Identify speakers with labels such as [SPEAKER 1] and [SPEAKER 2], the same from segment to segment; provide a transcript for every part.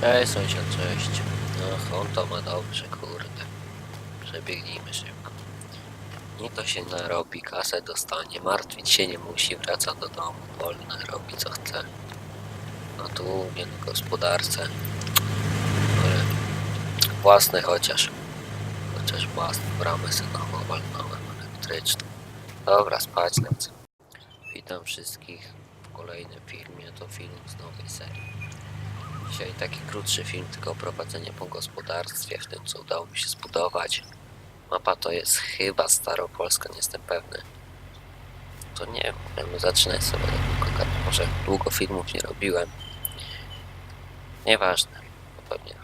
[SPEAKER 1] Cześć sąsiad, cześć. No, on to ma dobrze, kurde. Przebiegnijmy szybko. Nie to się narobi, kasę dostanie, martwić się nie musi, wraca do domu, wolny, robi co chce. No tu u mnie na gospodarce. Ale własne chociaż. Chociaż własne, bramę sobie na walnąłem elektryczną. Dobra, spać lecę. Witam wszystkich w kolejnym filmie, to film z nowej serii. Dzisiaj taki krótszy film, tylko prowadzenie po gospodarstwie, w tym co udało mi się zbudować. Mapa to jest chyba Staropolska, nie jestem pewny. To nie wiem, możemy zaczynać sobie długo, może długo filmów nie robiłem. Nieważne, pewnie.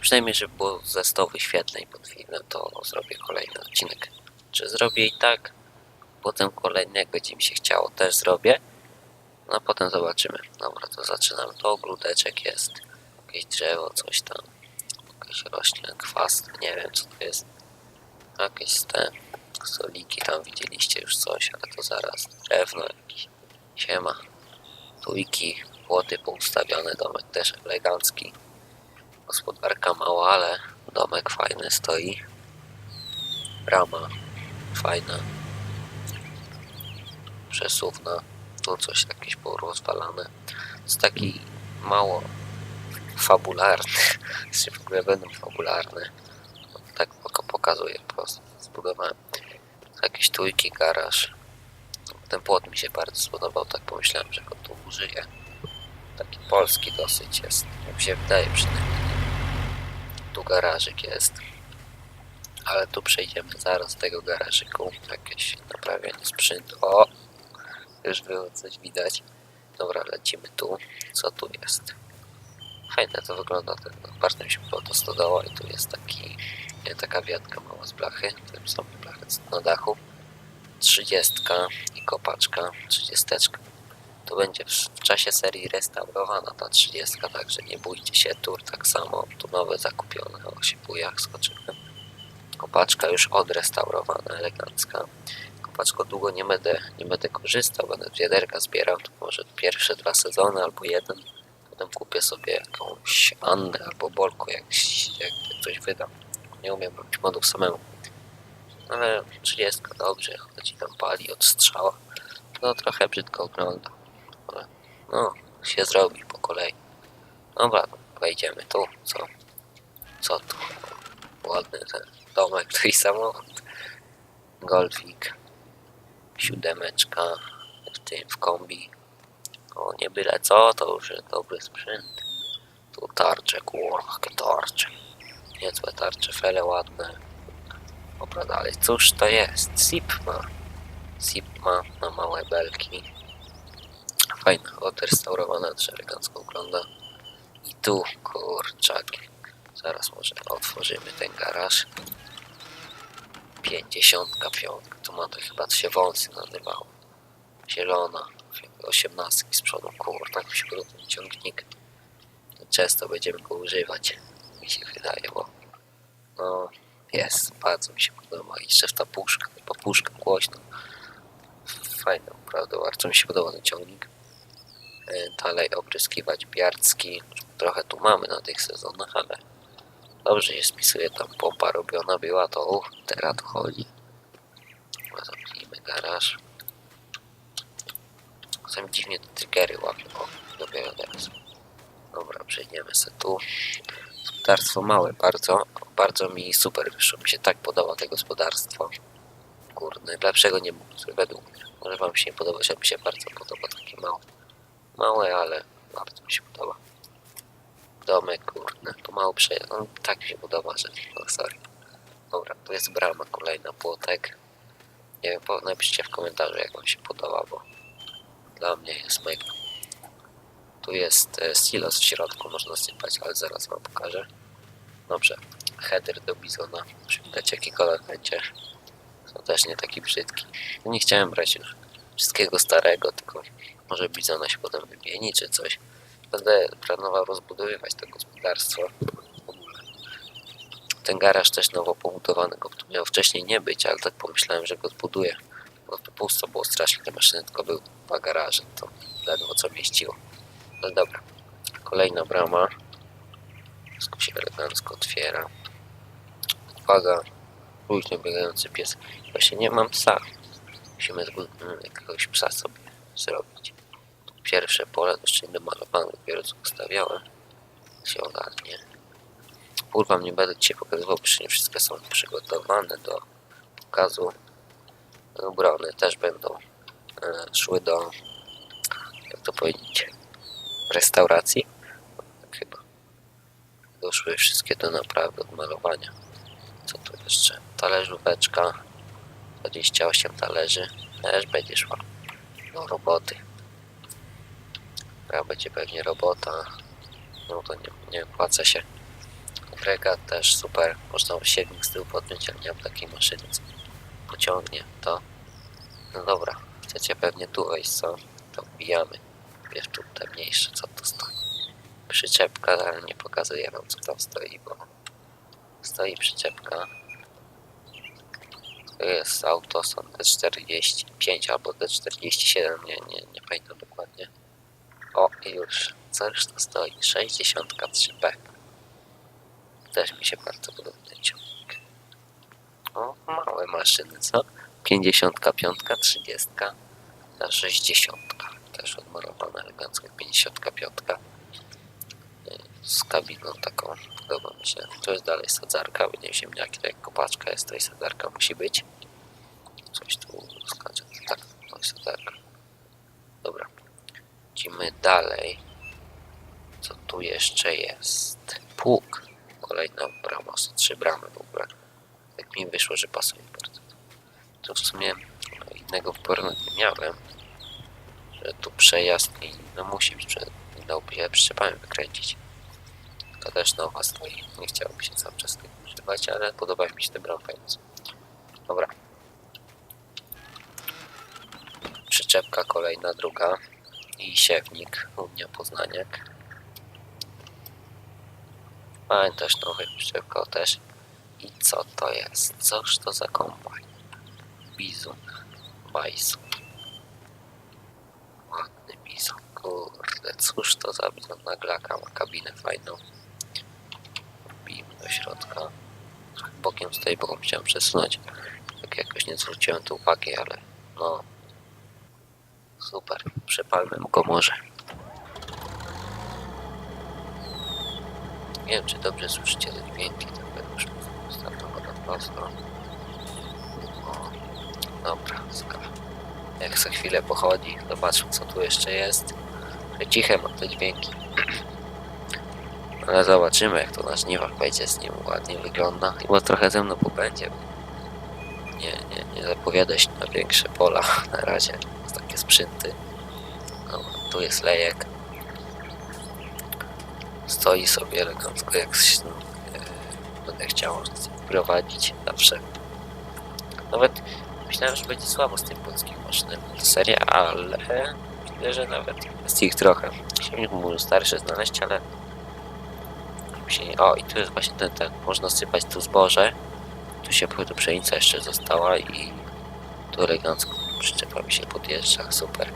[SPEAKER 1] Przynajmniej, żeby było ze 100 wyświetleń pod filmem, to zrobię kolejny odcinek. Czy zrobię i tak, potem kolejnego, gdzie mi się chciało, też zrobię. No potem zobaczymy. Dobra, to zaczynam. To ogródeczek jest. Jakieś drzewo, coś tam. Jakaś roślina, kwas, nie wiem co to jest. Jakieś te stoliki tam widzieliście już coś, ale to zaraz. Drewno jakieś. Siema. Tujki, płoty poustawione, domek też elegancki. Gospodarka mała, ale domek fajny stoi. Brama fajna. Przesuwna tu coś jakieś porozwalane. Jest taki mało fabularny, czy w ogóle będą fabularne. Tak pok- pokazuję po prostu. Zbudowałem jakieś tujki, garaż. Ten płot mi się bardzo spodobał, tak pomyślałem, że go tu użyję. Taki polski dosyć jest, jak się wydaje przynajmniej. Tu garażyk jest. Ale tu przejdziemy zaraz do tego garażyku. Jakieś naprawianie sprzętu. O! Już było coś widać. Dobra, lecimy tu. Co tu jest? Fajne to wygląda. Ten, bardzo mi się podoba to stodoła i tu jest taki, nie, taka wiatka mała z blachy. Tym są blachy na dachu. Trzydziestka i kopaczka. Trzydziesteczka. To będzie w, czasie serii restaurowana ta trzydziestka, także nie bójcie się. Tur tak samo. Tu nowe zakupione. O, się bujach skoczyłem. Kopaczka już odrestaurowana, elegancka paczko długo nie będę, nie będę korzystał, będę wiaderka zbierał, to może pierwsze dwa sezony albo jeden. Potem kupię sobie jakąś Annę albo Bolko, jak, jak coś wydam. Nie umiem robić modów samemu. Ale 30 dobrze, chodzi tam pali od strzała. To trochę brzydko wygląda. Ale no, się zrobi po kolei. Dobra, wejdziemy tu. Co? Co tu? Ładny ten domek, tu i samochód. Golfik siódemeczka w tym w kombi. O nie byle co, to już dobry sprzęt. Tu tarcze, kurwa, jakie tarcze. Niezłe tarcze, fele ładne. Dobra, dalej, cóż to jest? Zip ma. Zip ma na małe belki. Fajna, odrestaurowana, też elegancko wygląda. I tu, kurczaki. Zaraz może otworzymy ten garaż. Pięćdziesiątka piątka. Tu ma to chyba się wąsy nazywało. Zielona. Osiemnastki z przodu. Kur, tak mi się podoba ten ciągnik. Często będziemy go używać. Mi się wydaje, bo no jest, bardzo mi się podoba. I jeszcze w ta puszka, ta puszka głośno. Fajna, naprawdę, bardzo mi się podoba ten ciągnik. E, Dalej opryskiwać biarcki. Trochę tu mamy na tych sezonach, ale Dobrze się spisuje, tam pompa robiona była, to uch, teraz chodzi. Zamknijmy garaż. Czasami dziwnie te triggery łapią, o, dopiero teraz. Dobra, przejdziemy sobie tu. Gospodarstwo małe bardzo, bardzo mi super wyszło, mi się tak podoba to gospodarstwo. Kurde, lepszego nie mógł, według mnie. Może wam się nie podoba, że mi się bardzo podoba takie małe. Małe, ale bardzo mi się podoba domek, kurde, tu mało przejazd. No, tak się podoba, że no, sorry. Dobra, tu jest brama kolejna, płotek. Nie wiem, po- napiszcie w komentarzu, jak wam się podoba, bo dla mnie jest mega. Tu jest e, silos w środku, można sypać, ale zaraz wam pokażę. Dobrze, header do bizona. Przywitać jaki kolor będzie. To też nie taki brzydki. Nie chciałem brać już wszystkiego starego, tylko może bizona się potem wymieni czy coś będę planował rozbudowywać to gospodarstwo. Ten garaż też nowo pobudowany, go tu miał wcześniej nie być, ale tak pomyślałem, że go zbuduję. Bo to pusto było strasznie, te maszyny tylko były dwa garaże, to ledwo co mieściło. No dobra, Kolejna brama. Wszystko się elegancko otwiera. Uwaga, luźno biegający pies. Właśnie nie mam psa. Musimy mm, jakiegoś psa sobie zrobić. Pierwsze pole jeszcze nie domalowane, dopiero co ustawiałem. Się ogarnie. Kurwa, nie będę dzisiaj pokazywał, przecież nie wszystkie są przygotowane do pokazu. Dobra, też będą e, szły do, jak to powiedzieć, restauracji. Tak chyba. Doszły wszystkie do naprawy, od malowania. Co tu jeszcze? Talerzóweczka. 28 talerzy. Też będzie szła do roboty. Teraz będzie pewnie robota. No to nie, nie się. Regat też super. Można siewnik z tyłu podpiąć, ale nie mam takiej maszyny, co pociągnie to. No dobra, chcecie pewnie tu wejść, co? To wbijamy. Wiesz, tu te mniejsze, co tu stoi. Przyczepka, ale nie pokazuję wam, co tam stoi, bo stoi przyczepka. To jest auto, są D45 albo D47, nie, nie, nie pamiętam. O, i już. Już to stoi? 63P. Też mi się bardzo podoba ten ciągnik. O, małe maszyny, co? 55, 30, ta 60. Też odmalowana elegancko, 55. y, Z kabiną taką, podoba mi się. To jest dalej sadzarka, nie ziemniaki, tak jak kopaczka jest, to i sadzarka musi być. Coś tu skacze. Tak, to jest sadzarka. Dalej. Co tu jeszcze jest? Pług. Kolejna brama, trzy bramy w ogóle. Tak mi wyszło, że pasuje bardzo. To w sumie innego wyboru nie miałem. Że tu przejazd i no musi być przed dałoby się przyczepami wykręcić. To też nowa stoi. Nie chciałoby się cały czas tego używać, ale podoba mi się te bramy fajne są. Dobra. Przyczepka kolejna, druga i siewnik Unia Poznaniak. Pamiętasz nowy przyczepka też. I co to jest? Coż to za kombajn? Bizon. Bajson. Ładny bizon. Kurde, cóż to za bizon na glaka? Ma kabinę fajną. Wbijmy do środka. Bokiem stoi, bo go chciałem przesunąć. Tak jakoś nie zwróciłem tu uwagi, ale no. Super. Przepalmy go może. Nie wiem, czy dobrze słyszycie te dźwięki, tak już startował na prosto. Dobra, skala. Jak za chwilę pochodzi, zobaczmy co tu jeszcze jest. Ciche mam te dźwięki. Ale zobaczymy jak to na żniwach będzie z nim ładnie wygląda. Chyba trochę ze mną pobędzie. Nie, nie, nie zapowiada się na większe pola na razie. Takie sprzęty. Tu jest lejek stoi sobie elegancko jak s- no, e, będę chciał prowadzić zawsze. Nawet myślałem, że będzie słabo z tym polskim maszynem seria, ale myślę, że nawet jest ich trochę. Silnik mógł starszy znaleźć, ale się. O, i tu jest właśnie ten, ten. Można sypać tu zboże. Tu się tu pszenica jeszcze została i tu elegancko przyczepa mi się podjeżdża. Super.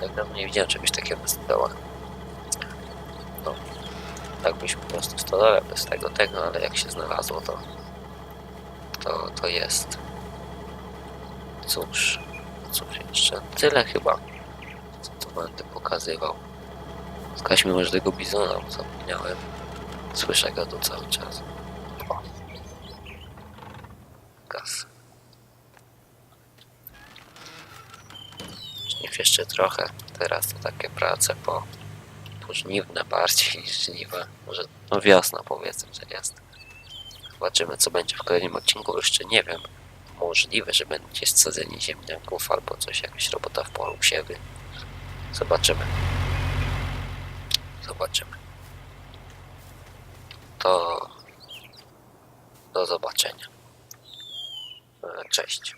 [SPEAKER 1] Tak dawno nie widziałem czegoś takiego na stołach tak byś po prostu stodole bez tego, tego, ale jak się znalazło, to to, to jest. Cóż, cóż jeszcze? Tyle chyba, co tu będę pokazywał. Skaźmy może tego bizona, bo zapomniałem. Słyszę go tu cały czas. Jeszcze trochę. Teraz to takie prace po pożniwne bardziej niż. Może no wiosna powiedzmy, że jest. Zobaczymy co będzie w kolejnym odcinku, jeszcze nie wiem. Możliwe, że będzie sadzenie ziemniaków albo coś, jakaś robota w polu siewy. Zobaczymy. Zobaczymy. To do zobaczenia. E, Cześć.